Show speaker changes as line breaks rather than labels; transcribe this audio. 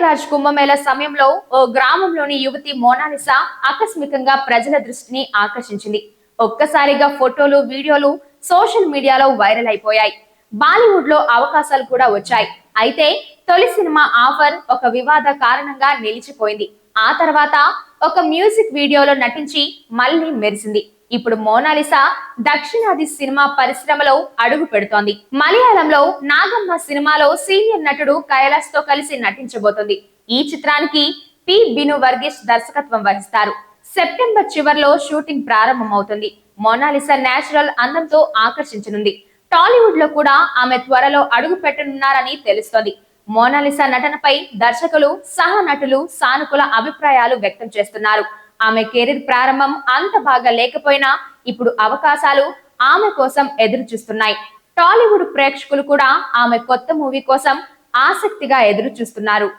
ప్రయాగ్రాజ్ కుంభమేళ సమయంలో ఓ గ్రామంలోని యువతి మోనాలిసా ఆకస్మికంగా ప్రజల దృష్టిని ఆకర్షించింది. ఒక్కసారిగా ఫోటోలు వీడియోలు సోషల్ మీడియాలో వైరల్ అయిపోయాయి. బాలీవుడ్లో అవకాశాలు కూడా వచ్చాయి. అయితే తొలి సినిమా ఆఫర్ ఒక వివాద కారణంగా నిలిచిపోయింది. ఆ తర్వాత ఒక మ్యూజిక్ వీడియోలో నటించి మళ్ళీ మెరిసింది. ఇప్పుడు మోనాలిసా దక్షిణాది సినిమా పరిశ్రమలో అడుగు పెడుతోంది. మలయాళంలో నాగమ్మ సినిమాలో సీనియర్ నటుడు కైలాస్తో కలిసి నటించబోతుంది. ఈ చిత్రానికి పి. బిను వర్గేష్ దర్శకత్వం వహిస్తారు. సెప్టెంబర్ చివర్లో షూటింగ్ ప్రారంభమవుతుంది. మోనాలిసా నేచురల్ అందంతో ఆకర్షించనుంది. టాలీవుడ్లో కూడా ఆమె త్వరలో అడుగు పెట్టనున్నారని తెలుస్తోంది. మోనాలిసా నటనపై దర్శకులు సహ నటులు సానుకూల అభిప్రాయాలు వ్యక్తం చేస్తున్నారు. ఆమె కెరీర్ ప్రారంభం అంత బాగా లేకపోయినా ఇప్పుడు అవకాశాలు ఆమె కోసం ఎదురు చూస్తున్నాయి. టాలీవుడ్ ప్రేక్షకులు కూడా ఆమె కొత్త మూవీ కోసం ఆసక్తిగా ఎదురు చూస్తున్నారు.